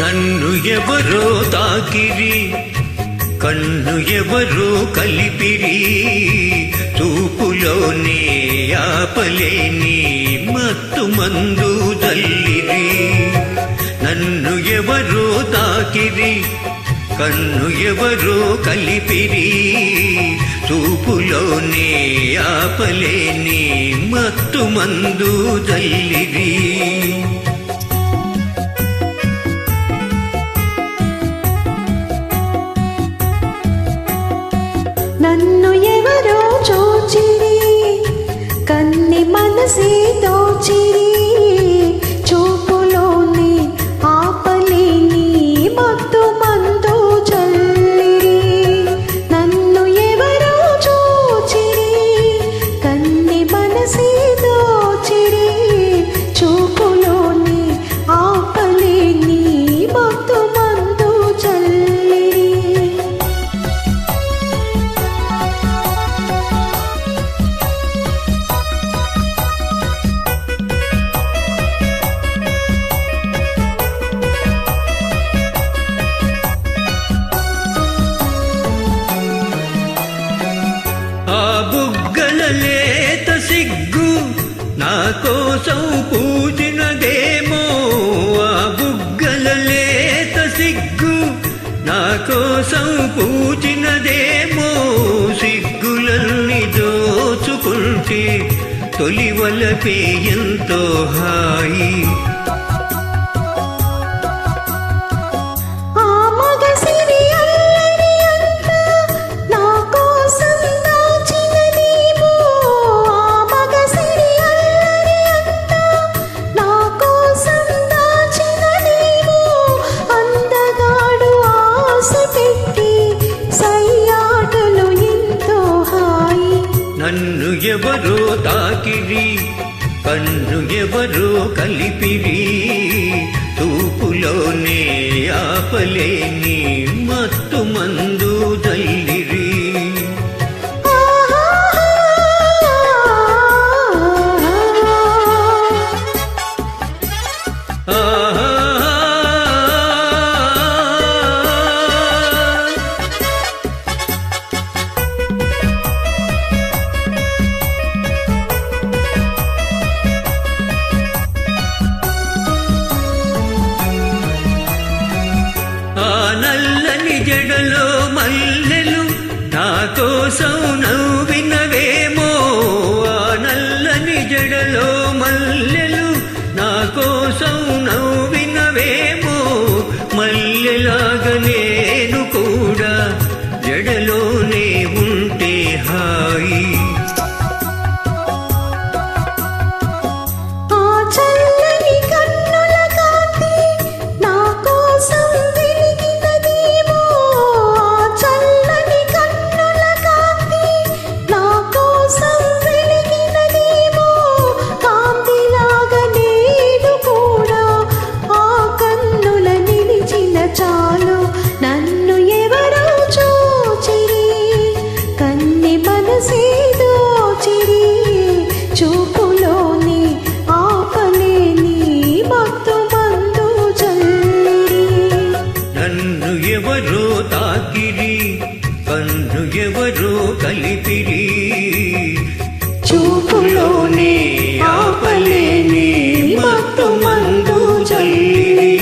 నన్ను ఎవరో తాకిరి కన్ను ఎవరో కలిపిరి తూపులోనే ఆపలేని మత్తు మందు తల్లిరి నన్ను ఎవరో తాకిరి కన్ను ఎవరో కలిపిరి చూపులోనే ఆపలేని మత్తు మందు జల్లిరి. నన్ను ఎవరో చూచిరి కన్ని మనసే దోచిరి. నా కోసం పూజినదేమో ఆ బుగ్గల లేత సిగ్గు. నా కోసం పూజినదేమో సిగ్గులన్నీ దోచుకుంటే తొలివలపే ఎంతో కన్ను ఎవరో తాకిరి కన్ను ఎవరో కలిపిరి తూపులోనే ఆపలేని కోసం నవ్వినవేమో నన్ను ఎవరో కలిపిడి చూపులోనే ఆపలేని మత్తు మందు జల్లిరి